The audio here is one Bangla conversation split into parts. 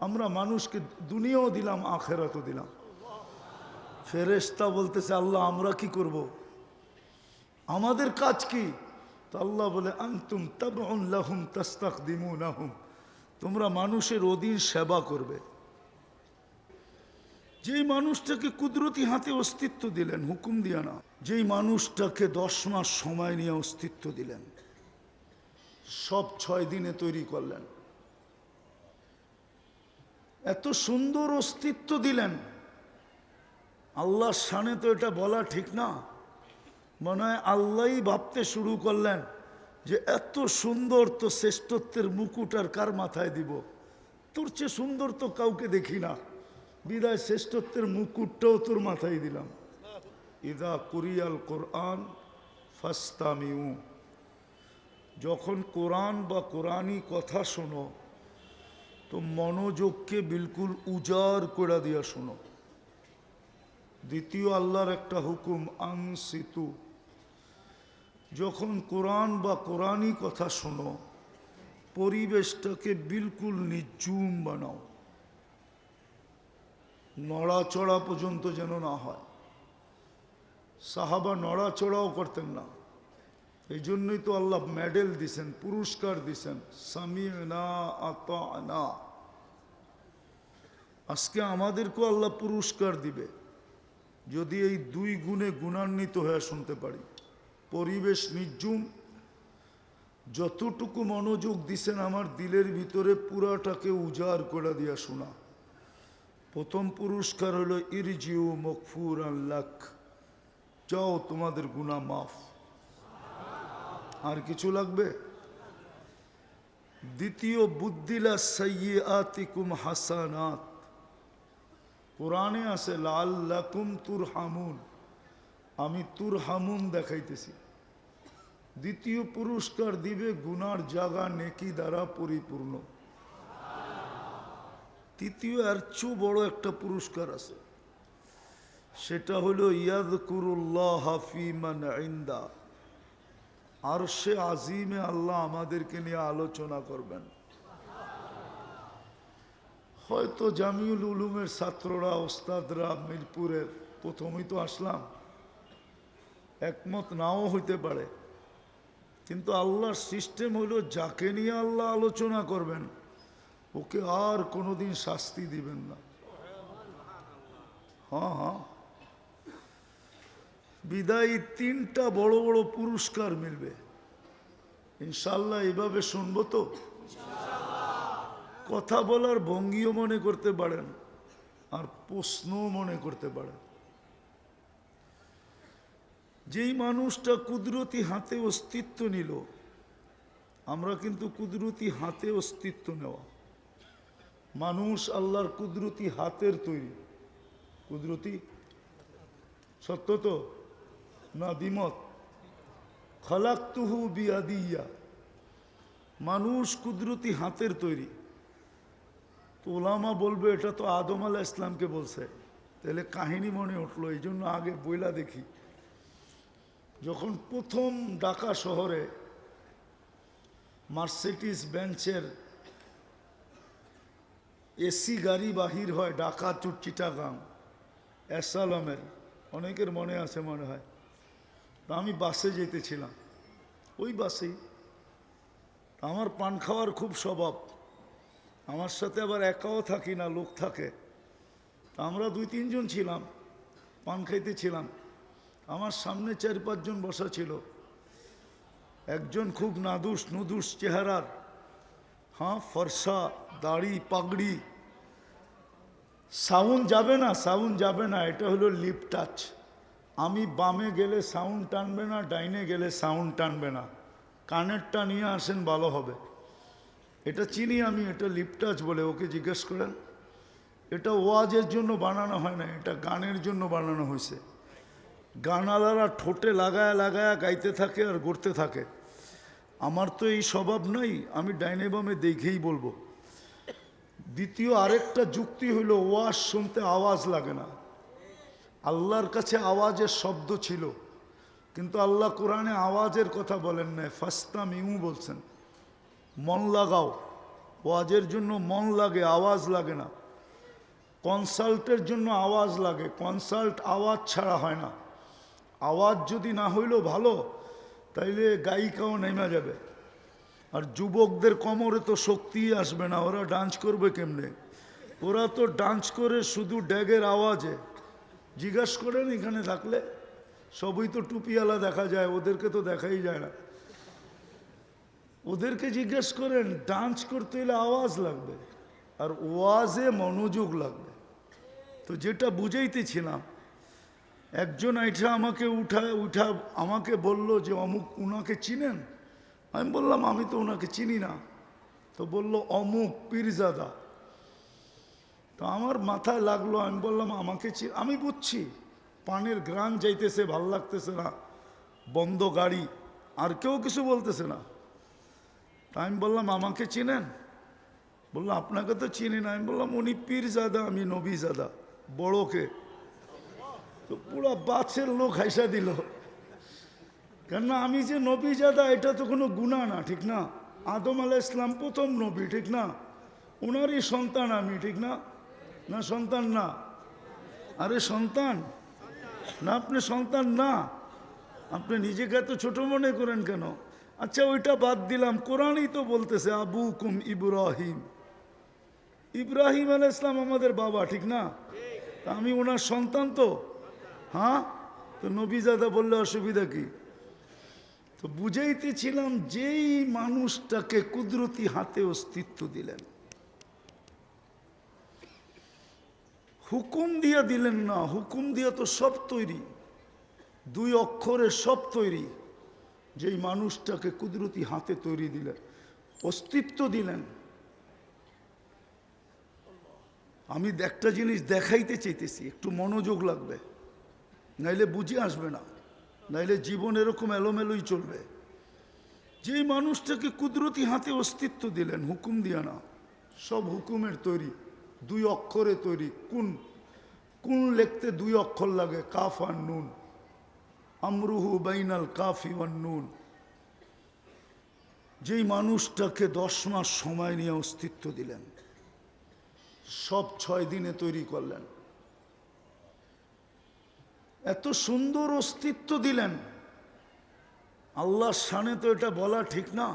আমরা মানুষকে দুনিয়াও দিলাম, আখেরাতও দিলাম। ফেরেশতা বলতেছে, আল্লাহ, আমরা কি করব। আমাদের কাজ কি? তো আল্লাহ বলে, আন্তুম তাবউন লাহুম তাস্তাকদিমুনাহুম। তোমরা মানুষের অধীন সেবা করবে। যেই মানুষটাকে কুদরতি হাতে অস্তিত্ব দিলেন, হুকুম দিয়া না, যেই মানুষটাকে দশ মাস সময় নিয়ে অস্তিত্ব দিলেন, সব ছয় দিনে তৈরি করলেন। এত সুন্দর অস্তিত্ব দিলেন। আল্লাহর সানে তো এটা বলা ঠিক না। মনে হয় আল্লাহই ভাবতে শুরু করলেন যে এত সুন্দর তো শ্রেষ্ঠত্বের মুকুট আর কার মাথায় দিব? তোর চেয়ে সুন্দর তো কাউকে দেখি না। বিদায় শ্রেষ্ঠত্বের মুকুটটাও তোর মাথায় দিলাম। ইদা কুরিয়াল কোরআন ফাস্তামিউ। যখন কোরআন বা কোরআনই কথা শোনো তো মনোযোগকে বিলকুল উজাড় করে দিয়া শোনো। দ্বিতীয় আল্লাহর একটা হুকুম আং সিতু যখন কোরআন বা কোরআনই কথা শোনো, পরিবেশটাকে বিলকুল নির্জুম বানাও। নড়াচড়া পর্যন্ত যেন না হয়। সাহাবা নড়াচড়াও করতেন না। এই জন্যই তো আল্লাহ মেডেল দিছেন, পুরস্কার দিছেন। আজকে আমাদেরকেও আল্লাহ পুরস্কার দিবে। যদি এই দুই গুণে গুণান্বিত হয়ে শুনতে পারি। পরিবেশ নির্জুম। যতটুকু মনোযোগ দিছেন আমার দিলের ভিতরে পুরাটাকে উজাড় করে দিয়া শোনা। প্রথম পুরস্কার হলো ইরজিউ মকফুর আল্লাখ যাও তোমাদের গুণা মাফ। আর কিছু লাগবে? দ্বিতীয় বুদ্দিলা সাইয়ে আতিকুম হাসানাত। কোরআনে আছে লাল লাকুম তুর হামুন আমি তুর হামুন দেখাইতেছি। দ্বিতীয় পুরস্কার দিবে গুনার জাগা নেকি দ্বারা পরিপূর্ণ। তৃতীয় আর চু বড় একটা পুরস্কার আছে। সেটা হলো ইয়াদ কুরুল্লাহ হাফিমান ইন্দা। আর সে আজিমে আল্লাহ আমাদেরকে নিয়ে আলোচনা করবেন। হয়তো জামিউল উলুমের ছাত্ররা, ওস্তাদরা মিরপুরের, প্রথমেই তো আসলাম। একমত নাও হইতে পারে। কিন্তু আল্লাহর সিস্টেম হলো যাকে নিয়ে আল্লাহ আলোচনা করবেন, ওকে আর কোনোদিন শাস্তি দিবেন না। হ্যাঁ হ্যাঁ। বিদায়ী তিনটা বড় বড় পুরস্কার মিলবে। ইনশাল্লাহ এভাবে শুনব তো? কথা বলার ভঙ্গিও মনে করতে পারেন, আর প্রশ্নও মনে করতে পারেন। যেই মানুষটা কুদরতি হাতে অস্তিত্ব নিল, আমরা কিন্তু কুদরতি হাতে অস্তিত্ব নেওয়া। মানুষ আল্লাহর কুদরতি হাতের তৈরি। কুদরতি? সত্য তো? না দ্বিমত। খলাক্তুহু বিয়াদিয়া। মানুষ কুদরতি হাতের তৈরি। তো ওলামা বলবে, এটা তো আদম আলাহ ইসলামকে বলছে। তাহলে কাহিনী মনে উঠল, এই জন্য আগে বইলা দেখি। যখন প্রথম ঢাকা শহরে মার্সিডিস বেঞ্চের এসি গাড়ি বাহির হয়, ঢাকা চুটচিটাগাং অ্যাসালামের অনেকের মনে আছে, মনে হয়। তা আমি বাসে যেতেছিলাম। ওই বাসেই। আমার পান খাওয়ার খুব স্বভাব। আমার সাথে আবার একাও থাকি না, লোক থাকে। তা আমরা দুই, তিনজন ছিলাম, পান খাইতেছিলাম। আমার সামনে চার, পাঁচজন বসা ছিল। একজন খুব নাদুস, নুদুস চেহারার। হ্যাঁ ফর্সা, দাড়ি, পাগড়ি। সাউন্ড যাবে না সাউন্ড যাবে না, এটা হলো লিপ টাচ। আমি বামে গেলে সাউন্ড টানবে না, ডাইনে গেলে সাউন্ড টানবে না। কানেরটা নিয়ে আসেন, ভালো হবে। এটা চিনি আমি, এটা লিপ টাচ বলে ওকে জিজ্ঞেস করেন। এটা ওয়াজের জন্য বানানো হয় না, এটা গানের জন্য বানানো হয়েছে। গানালারা ঠোঁটে লাগায়া লাগায়া গাইতে থাকে আর গড়তে থাকে। আমার তো এই স্বভাব নাই, আমি ডাইনে বামে দেখেই বলব। দ্বিতীয় আরেকটা যুক্তি হইল, ওয়াজ শুনতে আওয়াজ লাগে না। আল্লাহর কাছে আওয়াজের শব্দ ছিল, কিন্তু আল্লাহ কোরআনে আওয়াজের কথা বলেন না ফাস্তা মিউ বলছেন, মন লাগাও। ওয়াজের জন্য মন লাগে, আওয়াজ লাগে না। কনসাল্টের জন্য আওয়াজ লাগে, কনসাল্ট আওয়াজ ছাড়া হয় না। আওয়াজ যদি না হইলেও ভালো, তাইলে গায়িকাও নেমে যাবে। আর যুবকদের কোমরে তো শক্তি আসবে না, ওরা ডান্স করবে কেমনে? ওরা তো ডান্স করে শুধু ড্যাগের আওয়াজে। জিজ্ঞাস করেন, এখানে থাকলে সবই তো টুপিওয়ালা দেখা যায়, ওদেরকে তো দেখাই যায় না। ওদেরকে জিজ্ঞেস করেন, ডান্স করতে হলে আওয়াজ লাগবে? আর ওয়াজে মনোযোগ লাগবে। তো যেটা বুঝাইতেছিলাম, একজন আইঠা আমাকে উঠা উঠা আমাকে বলল যে, অমুক উনাকে চিনেন? আমি বললাম, আমি তো ওনাকে চিনি না। তো বলল, অমুক পীরজাদা। তো আমার মাথায় লাগল, আমি বললাম, আমাকে আমি বুঝছি, পানের গ্রান যাইতেছে, ভালো লাগতেছে না, বন্ধ গাড়ি, আর কেউ কিছু বলতেছে না। তা আমি বললাম, আমাকে চিনেন? বলল, আপনাকে তো চিনি না। আমি বললাম, উনি পীরজাদা, আমি নবীজাদা বড়কে তো পুরো বাছের লোক হাইসা দিল। কেননা আমি যে নবীজাদা, এটা তো কোনো গুণা না, ঠিক না? আদম আলাহ ইসলাম প্রথম নবী, ঠিক না? ওনারই সন্তান আমি, ঠিক না? না, সন্তান না। আরে, সন্তান? না, আপনি সন্তান না। আপনি নিজেকে এত ছোট মনে করেন কেন? আচ্ছা ওইটা বাদ দিলাম। কোরআনই তো বলতেছে আবু কুম ইব্রাহিম। ইব্রাহিম আলাহ ইসলাম আমাদের বাবা, ঠিক না? তা আমি ওনার সন্তান তো। হ্যাঁ? তো নবীজাদা বললে অসুবিধা কি? তো বুঝাইতেছিলাম, যেই মানুষটাকে কুদরতি হাতে অস্তিত্ব দিলেন হুকুম দিয়ে দিলেন না, হুকুম দিয়ে তো সব তৈরি। দুই অক্ষরে সব তৈরি। যেই মানুষটাকে কুদরতি হাতে তৈরি দিলেন, অস্তিত্ব দিলেন। আমি একটা জিনিস দেখাইতে চাইতেছি, একটু মনোযোগ লাগবে। নাইলে বুঝে আসবে না, নাইলে জীবন এরকম এলোমেলোই চলবে। যেই মানুষটাকে কুদরতি হাতে অস্তিত্ব দিলেন, হুকুম দিয়া না, সব হুকুমের তৈরি। দুই অক্ষরে তৈরি, কোন কোন লিখতে দুই অক্ষর লাগে, কাফ আর নুন। আমরুহু বাইনাল কাফি ওয়ান নুন। যেই মানুষটাকে দশ মাস সময় নিয়ে অস্তিত্ব দিলেন, সব ছয় দিনে তৈরি করলেন। এত সুন্দর অস্তিত্ব দিলেন, আল্লাহর সানে তো এটা বলা ঠিক না।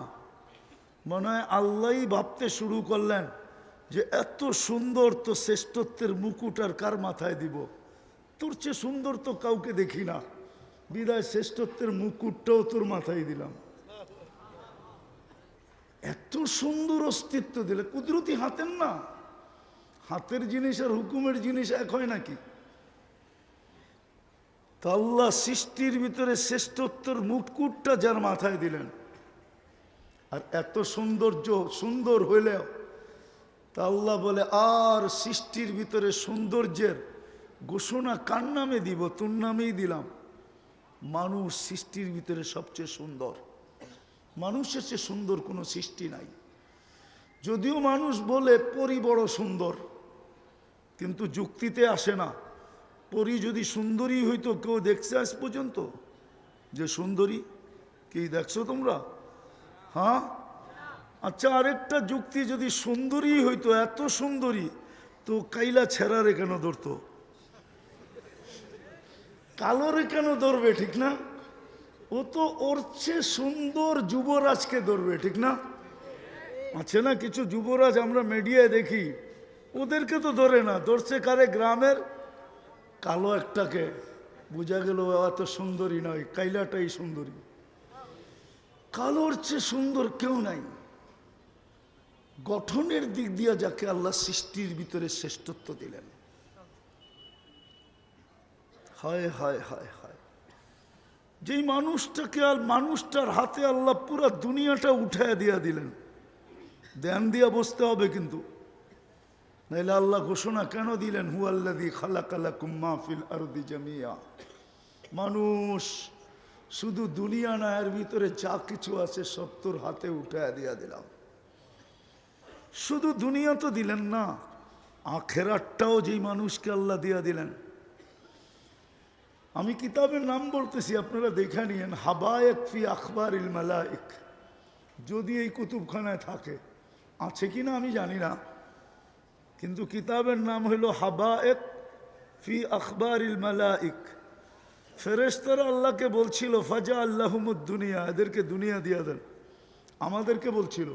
মনে হয় আল্লাহই ভাবতে শুরু করলেন। যে এত সুন্দর তো শ্রেষ্ঠত্বের মুকুট আর কার মাথায় দিব? তোর চেয়ে সুন্দর তো কাউকে দেখি না। বিদায় শ্রেষ্ঠত্বের মুকুটটাও তোর মাথায় দিলাম। এত সুন্দর অস্তিত্ব দিলে কুদরতি হাতের না? হাতের জিনিস আর হুকুমের জিনিস এক হয় নাকি? তা আল্লাহ সৃষ্টির ভিতরে শ্রেষ্ঠত্বের মুকুটটা যার মাথায় দিলেন। আর এত সৌন্দর্য সুন্দর হইলেও তা আল্লাহ বলে, আর সৃষ্টির ভিতরে সৌন্দর্যের ঘোষণা কার নামে দিব? তোর নামেই দিলাম। মানুষ সৃষ্টির ভিতরে সবচেয়ে সুন্দর। মানুষের চেয়ে সুন্দর কোনো সৃষ্টি নাই। যদিও মানুষ বলে, পরি বড় সুন্দর। কিন্তু যুক্তিতে আসে না। পরি যদি সুন্দরী হইতো, কেউ দেখছে আজ পর্যন্ত? যে সুন্দরী? কি দেখছ তোমরা? হ্যাঁ? আচ্ছা আরেকটা যুক্তি যদি সুন্দরী হইতো, এত সুন্দরী, তো কাইলা ছেঁড়ারে কেন ধরতো? কালোরে কেন ধরবে, ঠিক না? ও তো ওর চেয়ে সুন্দর যুবরাজকে ধরবে, ঠিক না? আছে না কিছু যুবরাজ আমরা মিডিয়ায় দেখি, ওদেরকে তো ধরে না, ধরছে কারে গ্রামের? কালো একটাকে, বোঝা গেল এত সুন্দরী নয়, কাইলাটাই সুন্দরী। কালোর চেয়ে সুন্দর কেউ নাই। গঠনের দিক দিয়ে যাকে আল্লাহ সৃষ্টির ভিতরে শ্রেষ্ঠত্ব দিলেন। হায় হায় হায় হায়। যেই মানুষটাকে আর মানুষটার হাতে আল্লাহ পুরো দুনিয়াটা উঠায় দিয়া দিলেন, ধ্যান দিয়া বসতে হবে কিন্তু। নাইলে আল্লাহ ঘোষণা কেন দিলেন হু আল্লাদি খালাকালা কুম্মা ফিল আরদি জামিয়া মানুষ শুধু দুনিয়া না, এর ভিতরে যা কিছু আছে সত্তর হাতে উঠায় দিয়া দিলাম। শুধু দুনিয়া তো দিলেন না আখেরাটটাও যেই মানুষকে আল্লাহ দিয়া দিলেন। আমি কিতাবের নাম বলতেছি, আপনারা দেখে নিয়েন, হাবায়ক ফি আখবর ইল মালাইক যদি এই কুতুবখানায় থাকে, আছে কি না আমি জানি না, কিন্তু কিতাবের নাম হইল হাবায়েক ফি আখবারিল মালাইক ফেরেশতারা আল্লাহকে বলছিল ফাজা আল্লাহমুদ দুনিয়া, এদেরকে দুনিয়া দিয়া দেন। আমাদেরকে বলছিল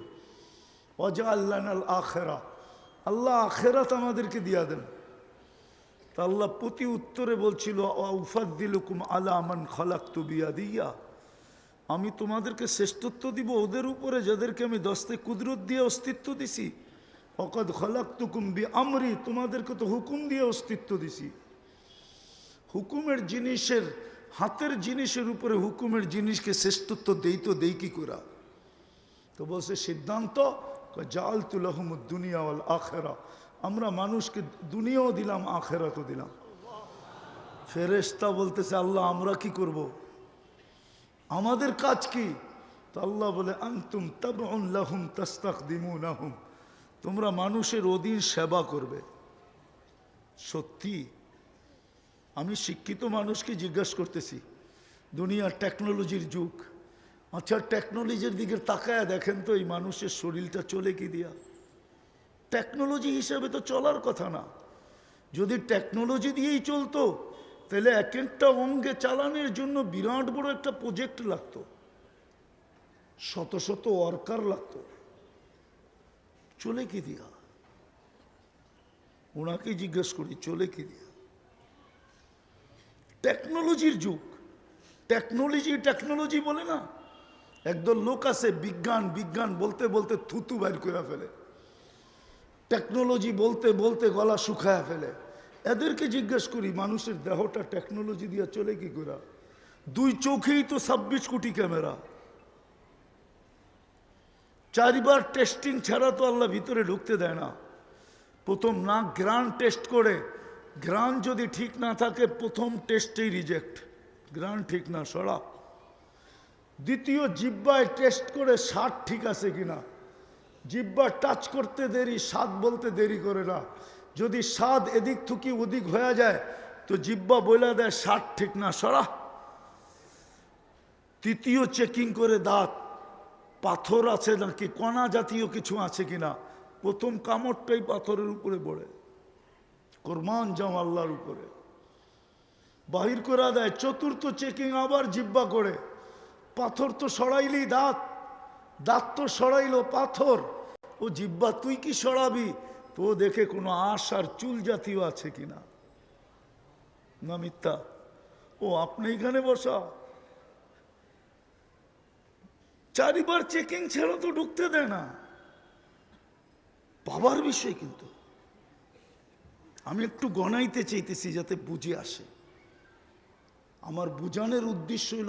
অজা আল্লাহ আখেরা। আল্লাহ আখেরাত আমাদেরকে দিয়া দেন। তা আল্লাহ প্রতি উত্তরে বলছিল উফাদ্দিলুকুম আলা আমান খালাক তুবিয়া দিয়া আমি তোমাদেরকে শ্রেষ্ঠত্ব দিব ওদের উপরে, যাদেরকে আমি দস্তে কুদরত দিয়ে অস্তিত্ব দিছি। অকদ খলাক তুকুম বি আমরি তোমাদেরকে তো হুকুম দিয়ে অস্তিত্ব দিছি। হুকুমের জিনিসের, হাতের জিনিসের উপরে হুকুমের জিনিসকে শ্রেষ্ঠত্ব দেই তো দেই কি করা? তো বলছে, সিদ্ধান্ত জাল তুলাহমুদ দুনিয়াওয়াল আখেরা। আমরা মানুষকে দুনিয়াও দিলাম, আখেরাতও দিলাম। ফেরেশতা বলতেছে, আল্লাহ, আমরা কি করব। আমাদের কাজ কি? তো আল্লাহ বলে, আন্তুম তাবউন লাহুম তাস্তাখদিমুনাহুম তোমরা মানুষের অধীন সেবা করবে। সত্যি, আমি শিক্ষিত মানুষকে জিজ্ঞাসা করতেছি, দুনিয়ার টেকনোলজির যুগ আচ্ছা টেকনোলজির দিকে তাকায় দেখেন তো এই মানুষের শরীরটা চলে কি দিয়া? টেকনোলজি হিসেবে তো চলার কথা না। যদি টেকনোলজি দিয়েই চলতো, তাহলে এক একটা অঙ্গে চালানোর জন্য বিরাট বড় একটা প্রজেক্ট লাগতো। শত শত ওয়ার্কার লাগতো। চলে কি দিয়া? ওনাকে জিজ্ঞেস করি, চলে কি দিয়া? টেকনোলজির যুগ। টেকনোলজি টেকনোলজি বলে না একদল লোক আছে, বিজ্ঞান বিজ্ঞান বলতে বলতে থুতু বাইর করে ফেলে। টেকনোলজি বলতে বলতে গলা শুকায় ফেলে। এদেরকে জিজ্ঞেস করি, মানুষের দেহটা টেকনোলজি দিয়ে চলে কি করে দুই চোখেই তো ছাব্বিশ কোটি ক্যামেরা। চারবার টেস্টিং ছাড়া তো আল্লাহ ভিতরে ঢুকতে দেয় না। প্রথম নাক গ্রান টেস্ট করে। গ্রান যদি ঠিক না থাকে, প্রথম টেস্টেই রিজেক্ট গ্রান ঠিক না, সরা। দ্বিতীয় জিব্বায় টেস্ট করে স্বাদ ঠিক আছে কিনা? জিব্বা টাচ করতে দেরি, স্বাদ বলতে দেরি করে না। যদি স্বাদ এদিক থুকি ওদিক হয়ে যায়, তো জিব্বা বইলা দেয়, স্বাদ ঠিক না, সরা। তৃতীয় চেকিং করে দাঁত। পাথর আছে নাকি? কণা জাতীয় কিছু আছে কিনা? প্রথম কামড়টাই পাথরের উপরে পড়ে। কোরমান জাম আল্লাহর উপরে। বাহির করা দেয়, চতুর্থ চেকিং আবার জিব্বা করে। পাথর তো সরাইলি দাঁত দাঁত তো সরাইলো পাথর। ও জিব্বা, তুই কি সরাবি? তো দেখে কোনো আশ আর চুল জাতীয় আছে কিনা না? মিথ্যা। ও, আপনি এখানে বসা। চারিবার চেকিং ছাড়া তো ঢুকতে দেয় না। বাবার বিষয় কিন্তু। আমি একটু গণাইতে চাইতেছি যাতে বুঝে আসে। আমার বুঝানোর উদ্দেশ্য হলো